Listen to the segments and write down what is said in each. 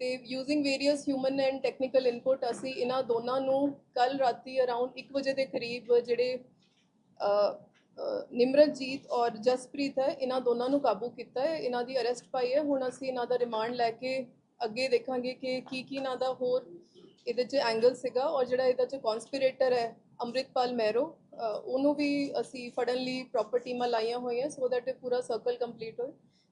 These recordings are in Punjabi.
ਤੇ using various human and technical input ਅਸੀਂ ਇਹਨਾਂ ਦੋਨਾਂ ਨੂੰ ਕੱਲ ਰਾਤੀ ਅਰਾਊਂਡ 1 ਵਜੇ ਦੇ ਕਰੀਬ ਜਿਹੜੇ ਅ, ਨਿਮਰਤਜੀਤ ਔਰ ਜਸਪ੍ਰੀਤ ਹੈ ਇਹਨਾਂ ਦੋਨਾਂ ਨੂੰ ਕਾਬੂ ਕੀਤਾ ਹੈ ਇਹਨਾਂ ਦੀ ਅਰੈਸਟ ਪਾਈ ਹੈ। ਹੁਣ ਅਸੀਂ ਇਹਨਾਂ ਦਾ ਰਿਮਾਂਡ ਲੈ ਕੇ ਅੱਗੇ ਦੇਖਾਂਗੇ ਕਿ ਕੀ ਕੀ ਇਹਨਾਂ ਦਾ ਹੋਰ ਇਹਦੇ 'ਚ ਐਂਗਲ ਸੀਗਾ ਔਰ ਜਿਹੜਾ ਇਹਦੇ 'ਚ ਕਨਸਪੀਰੇਟਰ ਹੈ ਅੰਮ੍ਰਿਤਪਾਲ ਮਹਿਰੋ ਉਹਨੂੰ ਵੀ ਅਸੀਂ ਫੜਨ ਲਈ ਪ੍ਰੋਪਰ ਟੀਮਾਂ ਲਾਈਆਂ ਹੋਈਆਂ ਸੋ ਦੈਟ ਇਹ ਪੂਰਾ ਸਰਕਲ ਕੰਪਲੀਟ ਹੋਏ।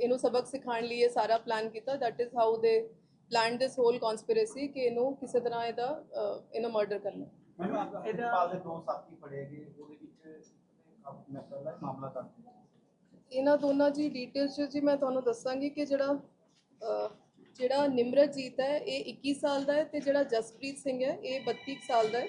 ਇਹਨੂੰ ਸਬਕ ਸਿਖਾਉਣ ਲਈ ਇਹ ਸਾਰਾ ਪਲਾਨ ਕੀਤਾ। That is how they planned this whole conspiracy ਕਿ ਇਹਨੂੰ ਕਿਸੇ ਤਰ੍ਹਾਂ ਇਹਦਾ ਇਹਨੂੰ ਮਰਡਰ ਕਰਨਾ। ਮੈਨੂੰ ਇਹਦਾ ਪਾਲ ਦੇ ਦੋ ਸਾਥੀ ਫੜੇ ਗਏ ਉਹਦੇ ਵਿੱਚ ਮੈਂ ਪਹਿਲਾਂ ਮਾਮਲਾ ਦਰਜ ਇਹਨਾਂ ਦੋਨਾਂ ਦੀ ਡਿਟੇਲਸ ਜੀ ਮੈਂ ਤੁਹਾਨੂੰ ਦੱਸਾਂਗੀ ਕਿ ਜਿਹੜਾ ਜਿਹੜਾ ਨਿਮਰਤਜੀਤ ਹੈ ਇਹ 21 ਸਾਲ ਦਾ ਹੈ ਤੇ ਜਿਹੜਾ ਜਸਪ੍ਰੀਤ ਸਿੰਘ ਹੈ ਇਹ 32 ਕੁ ਸਾਲ ਦਾ ਹੈ।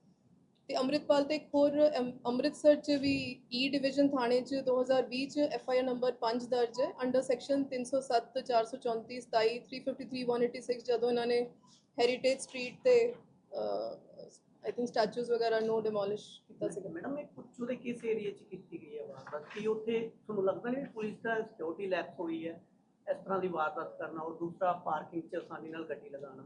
ਤੇ ਅੰਮ੍ਰਿਤਪਾਲ ਤੇ ਇੱਕ ਹੋਰ, ਅਮ- ਅੰਮ੍ਰਿਤਸਰ ਚ ਵੀ e ਈ ਡਿਵੀਜ਼ਨ ਥਾਣੇ ਚ 2020 ਚ ਐਫ ਆਈ ਆਰ ਨੰਬਰ 5 ਦਰਜ ਹੈ। ਅੰਡਰ ਸੈਕਸ਼ਨ 307 434 27 353 186 ਜਦੋਂ ਇਹਨਾਂ ਨੇ ਹੈਰੀਟੇਜ ਸਟਰੀਟ ਤੇ ਆਈ ਥਿੰਕ ਸਟੈਚੂਜ਼ ਵਗੈਰਾ ਨੂੰ ਡਿਮੋਲਿਸ਼ ਕੀਤਾ ਸੀਗਾ। ਮੈਡਮ, ਇਹ ਪੁੱਛੋ ਦੇ ਕਿਸ ਏਰੀਆ 'ਚ ਕੀਤੀ ਗਈ ਹੈ ਵਾਰਦਾਤ? ਕੀ ਉੱਥੇ ਤੁਹਾਨੂੰ ਲੱਗਦਾ ਨਹੀਂ ਵੀ ਪੁਲਿਸ ਦਾ ਸਿਕਿਉਰਿਟੀ ਲੈਕਸ ਹੋਈ ਹੈ? ਇਸ ਤਰ੍ਹਾਂ ਦੀ ਵਾਰਦਾਤ ਕਰਨਾ ਔਰ ਦੂਸਰਾ ਪਾਰਕਿੰਗ 'ਚ ਆਸਾਨੀ ਨਾਲ ਗੱਡੀ ਲਗਾਉਣਾ?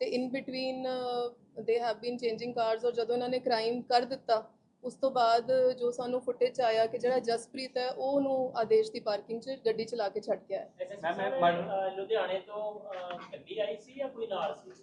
ਤੇ in between they have been changing cars ਔਰ ਜਦੋਂ ਇਹਨਾਂ ਨੇ ਕ੍ਰਾਈਮ ਕਰ ਦਿੱਤਾ ਉਸ ਤੋਂ ਬਾਅਦ ਜੋ ਸਾਨੂੰ ਫੁਟੇਜ ਆਇਆ ਕਿ ਜਿਹੜਾ ਜਸਪ੍ਰੀਤ ਹੈ ਉਹ ਉਹਨੂੰ ਆਦੇਸ਼ ਦੀ ਪਾਰਕਿੰਗ 'ਚ ਗੱਡੀ ਚਲਾ ਕੇ ਛੱਡ ਕੇ ਆਇਆ। ਮੈਂ ਮੈਂ ਮੈਂ- ਲੁਧਿਆਣੇ ਤੋਂ ਗੱਡੀ ਆਈ ਸੀ ਜਾਂ ਕੋਈ ਨਾਲ ਸੀ?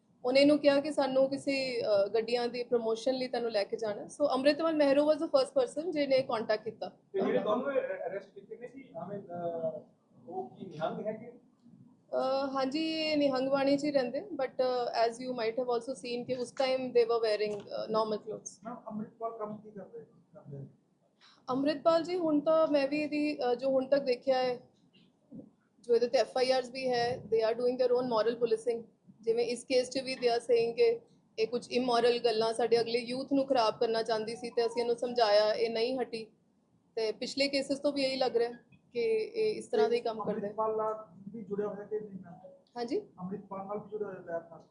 ਉਹਨੇ ਇਹਨੂੰ ਕਿਹਾ ਕਿ ਸਾਨੂੰ ਕਿਸੇ ਅ, ਗੱਡੀਆਂ ਦੀ ਪ੍ਰੋਮੋਸ਼ਨ ਲਈ ਤੈਨੂੰ ਲੈ ਕੇ ਜਾਣਾ so Amritpal Mehron was the first person ਜਿਹਨੇ ਕੰਟੈਕਟ ਕੀਤਾ ਤੇ ਜਿਹੜੇ ਦੋਨੋਂ ਅਰੈਸਟ ਕੀਤੇ ਨੇ ਜੀ ਆਵੇਂ ਉਹ ਕੀ ਨਿਹੰਗ ਹੈ ਕਿ ਅ, ਹਾਂਜੀ ਇਹ ਨਿਹੰਗਵਾਣੀ 'ਚ ਹੀ ਰਹਿੰਦੇ but as you might have also seen ਕਿ ਉਸ ਟਾਈਮ ਦੇ were wearing normal clothes ma'am Amritpal ਕੰਮ ਕੀ ਕਰਦੇ ਕਰਦੇ ਅੰਮ੍ਰਿਤਪਾਲ ਜੀ ਹੁਣ ਤਾਂ ਮੈਂ ਵੀ ਇਹਦੀ ਅ, ਜੋ ਹੁਣ ਤੱਕ ਦੇਖਿਆ ਹੈ ਜੋ ਇਹਦੇ ਤੇ ਐਫ ਆਈ ਆਰਸ ਵੀ ਹੈ they are doing their own moral policing ਜਿਵੇਂ ਇਸ ਕੇਸ 'ਚ ਵੀ ਦੇ ਆਰ ਸੇਇੰਗ ਕਿ ਇਹ ਕੁਝ ਇਮੋਰਲ ਗੱਲਾਂ ਸਾਡੇ ਅਗਲੇ ਯੂਥ ਨੂੰ ਖਰਾਬ ਕਰਨਾ ਚਾਹੁੰਦੀ ਸੀ ਤੇ ਅਸੀਂ ਇਹਨੂੰ ਸਮਝਾਇਆ ਇਹ ਨਹੀਂ ਹਟੀ। ਤੇ ਪਿਛਲੇ ਕੇਸਿਸ ਤੋਂ ਵੀ ਇਹੀ ਲੱਗ ਰਿਹਾ ਕਿ ਇਹ ਇਸ ਤਰ੍ਹਾਂ ਦੇ ਹੀ ਕੰਮ ਕਰਦੇ। ਅੰਮ੍ਰਿਤਪਾਲ ਨਾਲ ਵੀ ਜੁੜਿਆ ਹੋਇਆ ਕਿ ਨਹੀਂ? ਹਾਂਜੀ। ਅੰਮ੍ਰਿਤਪਾਲ ਨਾਲ ਵੀ ਜੁੜਿਆ ਹੋਇਆ ਲੈਬ ਨਾਲ?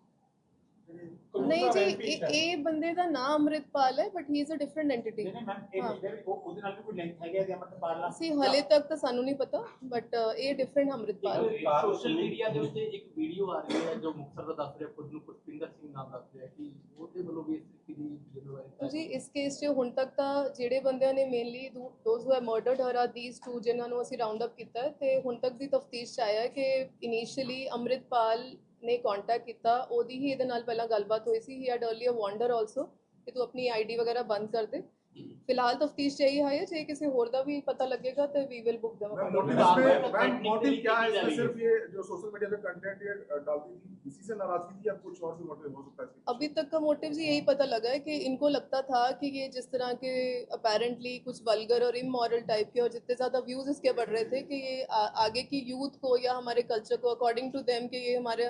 ਨਹੀਂ ਜੀ ਇਹ ਇਹ ਬੰਦੇ ਦਾ ਨਾਮ ਅੰਮ੍ਰਿਤਪਾਲ ਹੈ but he is a different entity ਨਹੀਂ ਮੈਮ ਇਹ ਉਹ ਉਹਦੇ ਨਾਲ ਵੀ ਕੋਈ ਲਿੰਕ ਹੈਗਾ ਜੀ ਅੰਮ੍ਰਿਤਪਾਲ ਨਾਲ? ਅਸੀਂ ਹਲੇ ਤੱਕ ਤਾਂ ਸਾਨੂੰ ਨਹੀਂ ਪਤਾ ਬਟ ਇਹ ਡਿਫਰੈਂਟ ਅੰਮ੍ਰਿਤਪਾਲ। ਸੋਸ਼ਲ ਮੀਡੀਆ ਦੇ ਉੱਤੇ ਇੱਕ ਵੀਡੀਓ ਆ ਰਹੀ ਹੈ ਜੋ ਮੁਕਤਸਰ ਦਾ ਦੱਸ ਰਿਹਾ ਖੁਦ ਨੂੰ ਪੁਸ਼ਪਿੰਦਰ ਸਿੰਘ ਨਾਮ ਦੱਸ ਰਿਹਾ ਕਿ ਉਹਦੇ ਵੱਲੋਂ ਵੀ ਇਸ ਤਰੀਕੇ ਦੀ ਜ਼ਿੰਮੇਵਾਰੀ ਜੀ ਇਸ ਕੇਸ 'ਚ ਹੁਣ ਤੱਕ ਤਾਂ ਜਿਹੜੇ ਬੰਦਿਆਂ ਨੇ ਮੇਨਲੀ ਦੋਜ਼ ਹੂ ਹੈ ਮਰਡਰਡ ਹਰ ਥੀਸ ਟੂ ਜਿਨ੍ਹਾਂ ਨੂੰ ਅਸੀਂ ਰਾਉਂਡ ਅਪ ਕੀਤਾ ਤੇ ਹੁਣ ਤੱਕ ਦੀ ਤਫਤੀਸ਼ 'ਚ ਆਇਆ ਹੈ ਕਿ ਇਨੀਸ਼ੀਅਲੀ ਅੰਮ੍ਰਿਤਪਾਲ ਨੇ ਕੰਟੈਕਟ ਕੀਤਾ ਉਹਦੀ ਹੀ ਇਹਦੇ ਨਾਲ ਪਹਿਲਾਂ ਗੱਲਬਾਤ ਹੋਈ ਸੀ he had earlier wonder also ਕਿ ਤੂੰ ਆਪਣੀ ਆਈਡੀ ਵਗੈਰਾ ਬੰਦ ਕਰ ਦੇ ਫਿਲਹਾਲ ਤਫਤੀਸ਼ 'ਚ ਇਹੀ ਹੈ ਜੇ ਕਿਸੇ ਹੋਰ ਦਾ ਵੀ ਪਤਾ ਲੱਗੇਗਾ ਤੇ we will book them ma'am motive motive इसमें- इसमें मैम मोटिव क्या है जा इसमें रही है। सिर्फ ये जो सोशल मीडिया पे कंटेंट ये अ, डालती थी इसी से नाराजगी थी या कुछ और भी मोटिव हो सकता है इसके अभी तक का मोटिव जी यही पता लगा है कि इनको लगता था कि ये जिस तरह के अपेरेंटली कुछ वल्गर और इमोरल टाइप के और जितने ज़्यादा व्यूज़ इसके बढ़ रहे थे कि ये आ, आगे की यूथ को या हमारे कल्चर को अकॉर्डिंग टू देम कि ये हमारे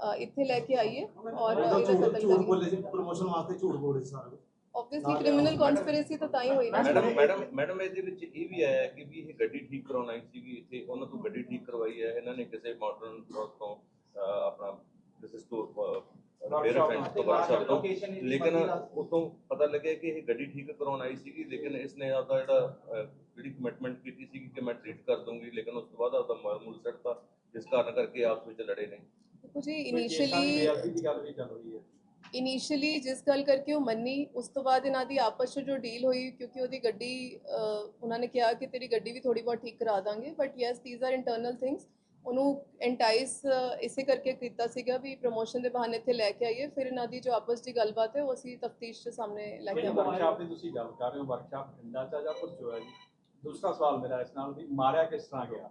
ਅਹ, ਇੱਥੇ ਲੈ ਕੇ ਆਈਏ ਔਰ ਇਹਦਾ ਝੂਠ ਕਤਲ ਝੂਠ ਕਰੀਏ ਬੋਲੇ ਸੀ ਪ੍ਰੋਮੋਸ਼ਨ ਵਾਸਤੇ ਝੂਠ ਬੋਲੇ ਸੀ ਸਾਰਾ ਕੁਛ। ਆਬਵੀਅਸਲੀ ਕ੍ਰਿਮੀਨਲ ਕਨਸਪੀਰੇਸੀ ਤਾਂ ਤਾਂ ਹੀ ਹੋਈ ਨਾ ਮੈਡਮ ਮੈਡਮ ਮੈਡਮ ਇਹਦੇ ਵਿੱਚ ਇਹ ਵੀ ਆਇਆ ਕਿ ਵੀ ਇਹ ਗੱਡੀ ਠੀਕ ਕਰਾਉਣ ਆਈ ਸੀਗੀ ਇੱਥੇ ਉਹਨਾਂ ਤੋਂ ਗੱਡੀ ਠੀਕ ਕਰਵਾਈ ਹੈ ਇਹਨਾਂ ਨੇ ਕਿਸੇ ਮਾਡਰਨ ਟਰੱਕ ਤੋਂ ਅਹ, ਆਪਣਾ ਕਿਸੇ ਸਟੋਰ ਰਿਪੇਅਰ ਫੈਂਸ ਤੋਂ ਵਰਕਸ਼ਾਪ ਤੋਂ ਲੇਕਿਨ ਉਤੋਂ ਪਤਾ ਲੱਗਿਆ ਕਿ ਇਹ ਗੱਡੀ ਠੀਕ ਕਰਾਉਣ ਆਈ ਸੀਗੀ ਲੇਕਿਨ ਇਸਨੇ ਆਪਦਾ ਜਿਹੜਾ ਅਹ, ਜਿਹੜੀ ਕਮਿਟਮੈਂਟ ਕੀਤੀ ਸੀਗੀ ਕਿ ਮੈਂ ਟ੍ਰੀਟ ਕਰ ਦੂੰਗੀ ਲੇਕਿਨ ਉਸ ਤੋਂ ਬਾਅਦ ਆਪਦਾ ਮਰ ਮੁਲ ਸੱਟਤਾ ਜਿਸ ਕਾਰਨ ਕਰਕੇ ਆਪਸ ਵਿੱਚ ਲੜੇ ਨੇ ਦੇਖੋ ਜੀ ਇਨੀਸ਼ੀਅਲੀ ਦੀ ਗੱਲ ਵੀ ਚੱਲ ਰਹੀ ਹੈ ਇਨੀਸ਼ੀਅਲੀ ਜਿਸ ਗੱਲ ਕਰਕੇ ਉਹ ਮੰਨੀ ਉਸ ਤੋਂ ਬਾਅਦ ਇਹਨਾਂ ਦੀ ਆਪਸ 'ਚ ਜੋ ਡੀਲ ਹੋਈ ਕਿਉਂਕਿ ਉਹਦੀ ਗੱਡੀ ਉਹਨਾਂ ਨੇ ਕਿਹਾ ਕਿ ਤੇਰੀ ਗੱਡੀ ਵੀ ਥੋੜੀ ਬਹੁਤ ਠੀਕ ਕਰਾ ਦਾਂਗੇ but yes these are internal things ਉਹਨੂੰ ਐਂਟਾਈਸ ਇਸੇ ਕਰਕੇ ਕੀਤਾ ਸੀਗਾ ਵੀ ਪ੍ਰੋਮੋਸ਼ਨ ਦੇ ਬਹਾਨੇ ਇੱਥੇ ਲੈ ਕੇ ਆਈਏ ਫਿਰ ਇਹਨਾਂ ਦੀ ਜੋ ਆਪਸ ਦੀ ਗੱਲਬਾਤ ਹੈ ਉਹ ਅਸੀਂ ਤਫਤੀਸ਼ 'ਚ ਸਾਹਮਣੇ ਲੈ ਕੇ ਆਵਾਂਗੇ ਵਰਕਸ਼ਾਪ ਦੀ ਤੁਸੀਂ ਗੱਲ ਕਰ ਰਹੇ ਹੋ ਵਰਕਸ਼ਾਪ ਠੰਡਾ ਚਾ ਜਾਂ ਕੁਝ ਹੋਇਆ ਜੀ ਦੂਸਰਾ ਸਵਾਲ ਮੇਰਾ ਇਸ ਨਾਲ ਵੀ ਮਾਰਿਆ ਕਿਸ ਤਰ੍ਹਾਂ ਗਿਆ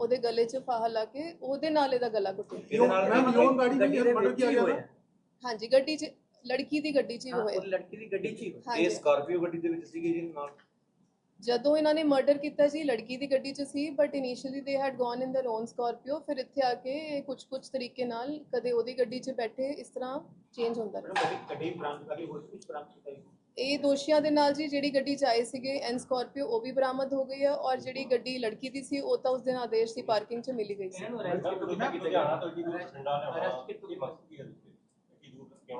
ਉਹਦੇ ਗਲੇ 'ਚ ਫਾਹਾ ਲਾ ਕੇ ਉਹਦੇ ਨਾਲ ਇਹਦਾ ਗਲਾ ਕੁੱਟਿਆ। ਇਹਦੇ ਨਾਲ ਮੈਮ ਯੋਨ ਗਾੜੀ ਗੱਡੀ ਦੇ ਵਿੱਚ ਮਰਡਰ ਗਿਆ ਹਾਂਜੀ ਗੱਡੀ 'ਚ ਲੜਕੀ ਦੀ ਗੱਡੀ 'ਚ ਹੀ ਹੋਇਆ। ਉਹ ਲੜਕੀ ਦੀ ਗੱਡੀ 'ਚ ਹੀ ਇਹ ਸਕਾਰਪੀਓ ਗੱਡੀ ਦੇ ਵਿੱਚ ਸੀਗੀ ਜੀ ਨਾਲ। ਜਦੋਂ ਇਹਨਾਂ ਨੇ ਮਰਡਰ ਕੀਤਾ ਸੀ ਲੜਕੀ ਦੀ ਗੱਡੀ 'ਚ ਸੀ but initially they had gone in their own Scorpio ਫਿਰ ਇੱਥੇ ਆ ਕੇ ਕੁਝ ਕੁਝ ਤਰੀਕੇ ਨਾਲ ਕਦੇ ਉਹਦੀ ਗੱਡੀ 'ਚ ਬੈਠੇ ਇਸ ਤਰ੍ਹਾਂ ਚੇਂਜ ਹੁੰਦਾ ਰਿਹਾ। ਮੈਡਮ ਗੱਡੀ ਗੱਡੀ ਹੋਰ ਕੁਝ ਬਰਾਮਦ ਕੀਤਾ ਇਹ ਦੋਸ਼ੀਆਂ ਦੇ ਨਾਲ ਜੀ ਜਿਹੜੀ ਗੱਡੀ 'ਚ ਆਏ ਸੀਗੇ, ਐਨ ਸਕਾਰਪੀਓ, ਉਹ ਵੀ ਬਰਾਮਦ ਹੋ ਗਈ ਹੈ ਔਰ ਜਿਹੜੀ ਗੱਡੀ ਲੜਕੀ ਦੀ ਸੀ, ਉਹ ਤਾਂ ਉਸ ਦਿਨ ਆਦੇਸ਼ ਦੀ ਪਾਰਕਿੰਗ 'ਚ ਮਿਲੀ ਗਈ ਸੀ।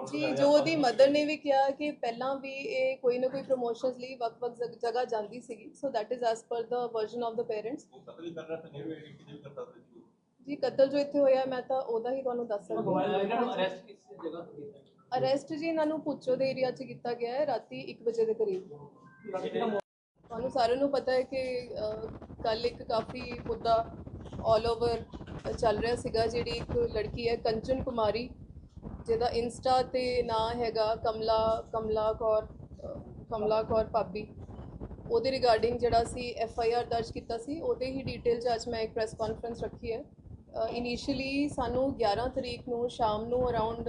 ਜੀ, ਜੋ ਉਹਦੀ ਮਦਰ ਨੇ ਵੀ ਕਿਹਾ ਕਿ ਪਹਿਲਾਂ ਵੀ ਇਹ ਕੋਈ ਨਾ ਕੋਈ ਪ੍ਰੋਮੋਸ਼ਨਸ ਲਈ ਵੱਖ-ਵੱਖ ਜਗ- ਜਗ੍ਹਾ ਜਾਂਦੀ ਸੀਗੀ। ਸੋ that is as per the version of the parents ਕਤਲ ਜੀ, ਕਤਲ ਜੋ ਇੱਥੇ ਹੋਇਆ, ਮੈਂ ਤਾਂ ਉਹਦਾ ਹੀ ਤੁਹਾਨੂੰ ਦੱਸ ਸਕਦੀ ਹਾਂ। ਅਰੈਸਟ ਕਿਸ ਜਗ੍ਹਾ ਤੋਂ ਕੀਤਾ? ਅਰੈਸਟ ਜੀ ਇਹਨਾਂ ਨੂੰ ਪੁੱਛੋ ਦੇ ਏਰੀਆ 'ਚ ਕੀਤਾ ਗਿਆ ਹੈ ਰਾਤੀ 1 ਵਜੇ ਦੇ ਕਰੀਬ। ਤੁਹਾਨੂੰ ਸਾਰਿਆਂ ਨੂੰ ਪਤਾ ਹੈ ਕਿ ਕੱਲ ਇੱਕ ਕਾਫੀ ਮੁੱਦਾ 올 ਓਵਰ ਚੱਲ ਰਿਹਾ ਸੀਗਾ ਜਿਹੜੀ ਇੱਕ ਲੜਕੀ ਹੈ ਕੰਚਨ ਕੁਮਾਰੀ ਜਿਹਦਾ ਇੰਸਟਾ ਤੇ ਨਾਂ ਹੈਗਾ ਕਮਲਾ ਕਮਲਾ ਕੌਰ ਅਹ, ਕਮਲਾ ਕੌਰ ਪਾਬੀ ਉਹਦੇ ਰਿਗਾਰਡਿੰਗ ਜਿਹੜਾ ਸੀ ਐਫ ਆਈ ਆਰ ਦਰਜ ਕੀਤਾ ਸੀ ਉਹਦੇ ਹੀ ਡਿਟੇਲ 'ਚ ਅੱਜ ਮੈਂ ਇੱਕ ਪ੍ਰੈਸ ਕਾਨਫਰੰਸ ਰੱਖੀ ਹੈ। ਇਨੀਸ਼ੀਅਲੀ ਸਾਨੂੰ 11 ਤਰੀਕ ਨੂੰ ਸ਼ਾਮ ਨੂੰ ਅਰਾਊਂਡ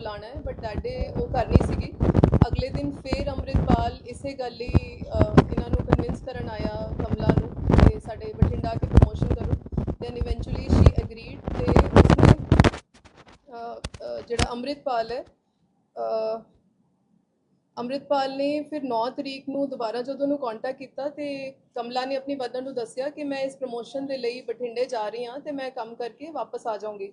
ਬੁਲਾਣਾ ਹੈ ਬਟ ਦੈਟ ਡੇ ਉਹ ਕਰਨੀ ਸੀਗੀ। ਅਗਲੇ ਦਿਨ ਫੇਰ ਅੰਮ੍ਰਿਤਪਾਲ ਇਸੇ ਗੱਲ ਲਈ ਇਹਨਾਂ ਨੂੰ ਕਨਵਿੰਸ ਕਰਨ ਆਇਆ ਕਮਲਾ ਨੂੰ ਕਿ ਸਾਡੇ ਬਠਿੰਡਾ ਕੇ ਪ੍ਰੋਮੋਸ਼ਨ ਕਰੋ। ਦੈਨ ਇਵੈਂਚੁਅਲੀ ਸ਼ੀ ਐਗਰੀਡ ਤੇ ਉਸਨੇ ਜਿਹੜਾ ਅੰਮ੍ਰਿਤਪਾਲ ਹੈ ਅ, ਅੰਮ੍ਰਿਤਪਾਲ ਨੇ ਫਿਰ 9 ਤਰੀਕ ਨੂੰ ਦੁਬਾਰਾ ਜਦੋਂ ਉਹਨੂੰ ਕੰਟੈਕਟ ਕੀਤਾ ਤੇ ਕਮਲਾ ਨੇ ਆਪਣੀ ਮਦਰ ਨੂੰ ਦੱਸਿਆ ਕਿ ਮੈਂ ਇਸ ਪ੍ਰੋਮੋਸ਼ਨ ਦੇ ਲਈ ਬਠਿੰਡੇ ਜਾ ਰਹੀ ਹਾਂ ਤੇ ਮੈਂ ਕੰਮ ਕਰਕੇ ਵਾਪਸ ਆ ਜਾਊਂਗੀ।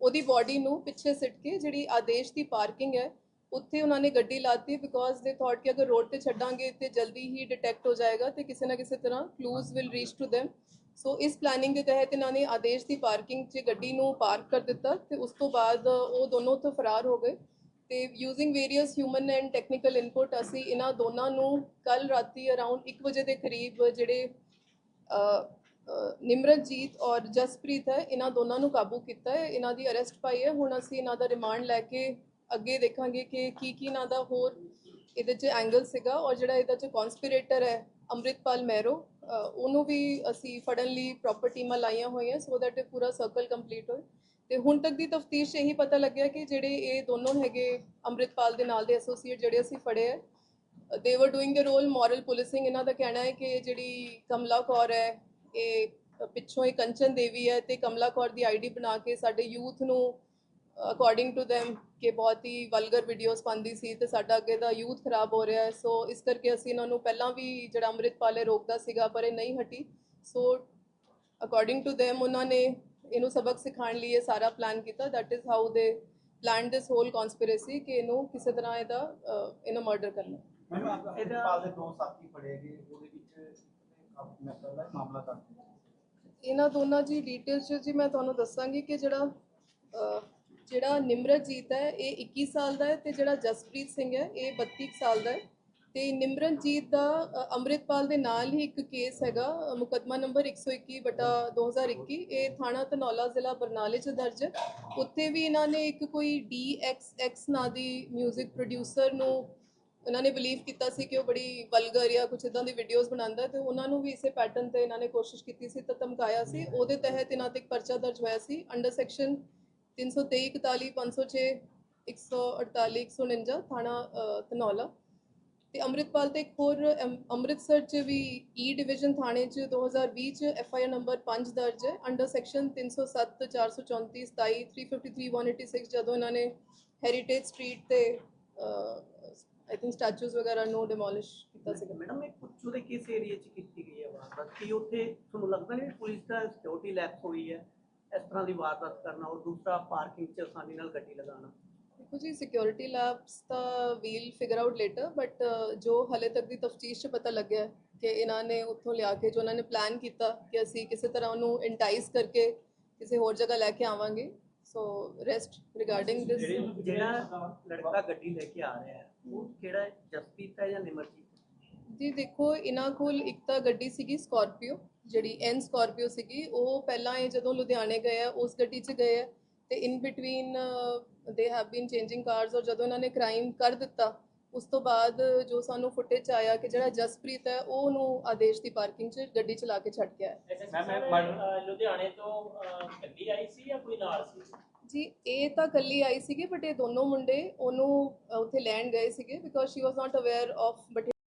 ਉਹਦੀ ਬਾਡੀ ਨੂੰ ਪਿੱਛੇ ਸਿੱਟ ਕੇ ਜਿਹੜੀ ਆਦੇਸ਼ ਦੀ ਪਾਰਕਿੰਗ ਹੈ, ਉੱਥੇ ਉਹਨਾਂ ਨੇ ਗੱਡੀ ਲਾਤੀ ਬਿਕੋਜ਼ ਦੇ ਥਾਟ ਕਿ ਅਗਰ ਰੋਡ ਤੇ ਛੱਡਾਂਗੇ ਤੇ ਜਲਦੀ ਹੀ ਡਿਟੈਕਟ ਹੋ ਜਾਏਗਾ ਤੇ ਕਿਸੇ ਨਾ ਕਿਸੇ ਤਰ੍ਹਾਂ clues will reach to them. So ਇਸ ਪਲੈਨਿੰਗ ਦੇ ਤਹਿਤ ਇਹਨਾਂ ਨੇ ਆਦੇਸ਼ ਦੀ ਪਾਰਕਿੰਗ 'ਚ ਗੱਡੀ ਨੂੰ ਪਾਰਕ ਕਰ ਦਿੱਤਾ ਤੇ ਉਸ ਤੋਂ ਬਾਅਦ ਉਹ ਦੋਨੋਂ ਤੋਂ ਫਰਾਰ ਹੋ ਗਏ ਤੇ using various human and technical input ਅਸੀਂ ਇਹਨਾਂ ਦੋਨਾਂ ਨੂੰ ਕੱਲ ਰਾਤੀ ਅਰਾਊਂਡ 1 ਵਜੇ ਦੇ ਕਰੀਬ ਜਿਹੜੇ ਨਿਮਰਤਜੀਤ ਔਰ ਜਸਪ੍ਰੀਤ ਹੈ, ਇਹਨਾਂ ਦੋਨਾਂ ਨੂੰ ਕਾਬੂ ਕੀਤਾ ਹੈ, ਇਹਨਾਂ ਦੀ ਅਰੈਸਟ ਪਾਈ ਹੈ। ਹੁਣ ਅਸੀਂ ਇਹਨਾਂ ਦਾ ਰਿਮਾਂਡ ਲੈ ਕੇ ਅੱਗੇ ਦੇਖਾਂਗੇ ਕਿ ਕੀ ਕੀ ਇਹਨਾਂ ਦਾ ਹੋਰ ਇਹਦੇ 'ਚ ਐਂਗਲ ਸੀਗਾ ਔਰ ਜਿਹੜਾ ਇਹਦੇ 'ਚ ਕਨਸਪੀਰੇਟਰ ਹੈ, ਅੰਮ੍ਰਿਤਪਾਲ ਮਹਿਰੋ ਉਹਨੂੰ ਵੀ ਅਸੀਂ ਫੜਨ ਲਈ ਪ੍ਰੋਪਰ ਟੀਮਾਂ ਲਾਈਆਂ ਹੋਈਆਂ ਸੋ ਦੈਟ ਇਹ ਪੂਰਾ ਸਰਕਲ ਕੰਪਲੀਟ ਹੋਏ। ਤੇ ਹੁਣ ਤੱਕ ਦੀ ਤਫਤੀਸ਼ ਇਹੀ ਪਤਾ ਲੱਗਿਆ ਕਿ ਜਿਹੜੇ ਇਹ ਦੋਨੋਂ ਹੈਗੇ ਅੰਮ੍ਰਿਤਪਾਲ ਦੇ ਨਾਲ ਦੇ ਐਸੋਸੀਏਟ ਜਿਹੜੇ ਅਸੀਂ ਫੜੇ ਹੈ they were doing the role moral policing ਇਹਨਾਂ ਦਾ ਕਹਿਣਾ ਹੈ ਕਿ ਜਿਹੜੀ ਕਮਲਾ ਕੌਰ ਹੈ ਇਹ ਪਿੱਛੋਂ ਇਹ ਕੰਚਨ ਦੇਵੀ ਹੈ ਤੇ ਕਮਲਾ ਕੌਰ ਦੀ ਆਈਡੀ ਬਣਾ ਕੇ ਸਾਡੇ ਯੂਥ ਨੂੰ ਅਕੋਰਡਿੰਗ ਟੂ them ਕਿ ਬਹੁਤ ਹੀ ਵਲਗਰ ਵੀਡੀਓਜ਼ ਪਾਉਂਦੀ ਸੀ ਤੇ ਸਾਡਾ ਅੱਗੇ ਦਾ ਯੂਥ ਖਰਾਬ ਹੋ ਰਿਹਾ ਹੈ। ਸੋ ਇਸ ਕਰਕੇ ਅਸੀਂ ਇਹਨਾਂ ਨੂੰ ਪਹਿਲਾਂ ਵੀ ਜਿਹੜਾ ਅੰਮ੍ਰਿਤਪਾਲ ਹੈ ਰੋਕਦਾ ਸੀਗਾ ਪਰ ਇਹ ਨਹੀਂ ਹਟੀ। ਸੋ ਅਕੋਰਡਿੰਗ ਟੂ them ਉਹਨਾਂ ਨੇ ਇਹਨੂੰ ਸਬਕ ਸਿਖਾਉਣ ਲਈ ਇਹ ਸਾਰਾ ਪਲਾਨ ਕੀਤਾ। That is how they plan this whole conspiracy ਕਿ ਇਹਨੂੰ ਕਿਸੇ ਤਰ੍ਹਾਂ ਇਹਦਾ ਅ, ਇਹਨੂੰ ਮਰਡਰ ਕਰਨਾ। ਮੈਨੂੰ ਅੰਮ੍ਰਿਤਪਾਲ ਦੇ ਦੋ ਸਾਥੀ ਫੜੇ ਗਏ ਉਹਦੇ ਵਿੱਚ ਮੈਟਰ ਦਾ ਮਾਮਲਾ ਦਰਜ ਇਹਨਾਂ ਦੋਨਾਂ ਦੀ ਡਿਟੇਲਸ ਜੀ ਮੈਂ ਤੁਹਾਨੂੰ ਦੱਸਾਂਗੀ ਕਿ ਜਿਹੜਾ ਅ, ਜਿਹੜਾ ਨਿਮਰਤਜੀਤ ਹੈ ਇਹ 21 ਸਾਲ ਦਾ ਹੈ ਤੇ ਜਿਹੜਾ ਜਸਪ੍ਰੀਤ ਸਿੰਘ ਹੈ ਇਹ 32 ਕੁ ਸਾਲ ਦਾ ਹੈ। ਤੇ ਨਿਮਰਨਜੀਤ ਦਾ ਅ, ਅੰਮ੍ਰਿਤਪਾਲ ਦੇ ਨਾਲ ਹੀ ਇੱਕ ਕੇਸ ਹੈਗਾ ਅ, ਮੁਕੱਦਮਾ ਨੰਬਰ 121 ਬਟਾ 2021 ਇਹ ਥਾਣਾ ਧਨੌਲਾ ਜ਼ਿਲ੍ਹਾ ਬਰਨਾਲੇ 'ਚ ਦਰਜ ਹੈ। ਉੱਥੇ ਵੀ ਇਹਨਾਂ ਨੇ ਇੱਕ ਕੋਈ DXX ਨਾਂ ਦੀ 뮤직 ਪ੍ਰੋਡਿਊਸਰ ਨੂੰ ਉਹਨਾਂ ਨੇ ਬਲੀਵ ਕੀਤਾ ਸੀ ਕਿ ਉਹ ਬੜੀ ਵਲਗਰ ਜਾਂ ਕੁਝ ਇਦਾਂ ਦੀ ਵੀਡੀਓਜ਼ ਬਣਾਉਂਦਾ ਹੈ ਤੇ ਉਹਨਾਂ ਨੂੰ ਵੀ ਇਸੇ ਪੈਟਰਨ ਤੇ ਇਹਨਾਂ ਨੇ ਕੋਸ਼ਿਸ਼ ਕੀਤੀ ਸੀ ਤਾਂ ਧਮਕਾਇਆ ਸੀ। ਉਹਦੇ ਤਹਿਤ ਇਹਨਾਂ ਤੇ ਇੱਕ ਪਰਚਾ ਦਰਜ ਹੋਇਆ ਸੀ ਅੰਡਰ ਸੈਕਸ਼ਨ 323 41 506 148 149 ਥਾਣਾ ਅ, ਧਨੌਲਾ। ਤੇ ਅੰਮ੍ਰਿਤਪਾਲ ਤੇ ਇੱਕ ਹੋਰ ਅਮ- ਅੰਮ੍ਰਿਤਸਰ ਚ ਵੀ e ਈ ਡਿਵੀਜ਼ਨ ਥਾਣੇ ਚ 2020 ਚ ਐਫ ਆਈ ਆਰ ਨੰਬਰ 5 ਦਰਜ ਹੈ। ਅੰਡਰ ਸੈਕਸ਼ਨ 307 434 27 353 186 ਜਦੋਂ ਇਹਨਾਂ ਨੇ ਹੈਰੀਟੇਜ ਸਟਰੀਟ ਤੇ ਆਈ ਥਿੰਕ ਸਟੈਚੂਜ਼ ਵਗੈਰਾ ਨੂੰ ਡਿਮੋਲਿਸ਼ ਕੀਤਾ ਸੀਗਾ। ਮੈਡਮ ਇਹ ਪੁੱਛੋ ਦੇ ਕਿਸ ਏਰੀਆ 'ਚ ਕੀਤੀ ਗਈ ਹੈ ਵਾਰਦਾਤ? ਕੀ ਉੱਥੇ ਤੁਹਾਨੂੰ ਲੱਗਦਾ ਨਹੀਂ ਪੁਲਿਸ ਦਾ ਸਿਕਿਉਰਿਟੀ ਲੈਕਸ ਹੋਈ ਹੈ ਇਸ ਤਰ੍ਹਾਂ ਦੀ ਵਾਰਦਾਤ ਕਰਨਾ ਔਰ ਦੂਸਰਾ ਪਾਰਕਿੰਗ 'ਚ ਆਸਾਨੀ ਨਾਲ ਗੱਡੀ ਲਗਾਉਣਾ? ਦੇਖੋ ਜੀ security labs the we'll figure out later but ਜੋ ਹਲੇ ਤੱਕ ਦੀ ਤਫਤੀਸ਼ 'ਚ ਪਤਾ ਲੱਗਿਆ ਹੈ ਕਿ ਇਹਨਾਂ ਨੇ ਉੱਥੋਂ ਲਿਆ ਕੇ ਜੋ ਉਹਨਾਂ ਨੇ ਪਲਾਨ ਕੀਤਾ ਕਿ ਅਸੀਂ ਕਿਸੇ ਤਰ੍ਹਾਂ ਉਹਨੂੰ ਇੰਟਾਈਸ ਕਰਕੇ ਕਿਸੇ ਹੋਰ ਜਗ੍ਹਾ ਲੈ ਕੇ ਆਵਾਂਗੇ। ਸੋ ਰੈਸਟ ਰਿਗਾਰਡਿੰਗ ਦਿਸ ਜਿਹੜਾ ਲੜਕਾ ਗੱਡੀ ਲੈ ਕੇ ਆ ਰਿਹਾ ਹੈ ਉਹ ਕਿਹੜਾ ਹੈ? ਜਸਪ੍ਰੀਤ ਹੈ ਜਾਂ ਨਿਮਰਜੀਤ ਜੀ ਦੇਖੋ ਇਹਨਾਂ ਕੋਲ ਇੱਕ ਤਾਂ ਗੱਡੀ ਸੀਗੀ ਸਕਾਰਪੀਓ ਜਿਹੜੀ ਐਨ ਸਕਾਰਪੀਓ ਸੀਗੀ ਉਹ ਪਹਿਲਾਂ ਇਹ ਜਦੋਂ ਲੁਧਿਆਣੇ ਗਏ ਆ ਉਸ ਗੱਡੀ 'ਚ ਗਏ ਆ ਤੇ in between they have been changing cars ਔਰ ਜਦੋਂ ਇਹਨਾਂ ਨੇ ਕ੍ਰਾਈਮ ਕਰ ਦਿੱਤਾ ਉਸ ਤੋਂ ਬਾਅਦ ਜੋ ਸਾਨੂੰ ਫੁਟੇਜ 'ਚ ਆਇਆ ਕਿ ਜਿਹੜਾ ਜਸਪ੍ਰੀਤ ਹੈ ਉਹ ਉਹਨੂੰ ਆਦੇਸ਼ ਦੀ ਪਾਰਕਿੰਗ 'ਚ ਗੱਡੀ ਚਲਾ ਕੇ ਛੱਡ ਗਿਆ ਹੈ। ਮੈਂ ਮੈਂ ਲੁਧਿਆਣੇ ਤੋਂ ਕੱਲੀ ਆਈ ਸੀ ਜਾਂ ਕੋਈ ਨਾਲ ਸੀ? ਜੀ ਇਹ ਤਾਂ ਕੱਲੀ ਆਈ ਸੀਗੀ ਬਟ ਇਹ ਦੋਨੋਂ ਮੁੰਡੇ ਉਹਨੂੰ ਉੱਥੇ ਲੈਣ ਗਏ ਸੀਗੇ because she was not aware of but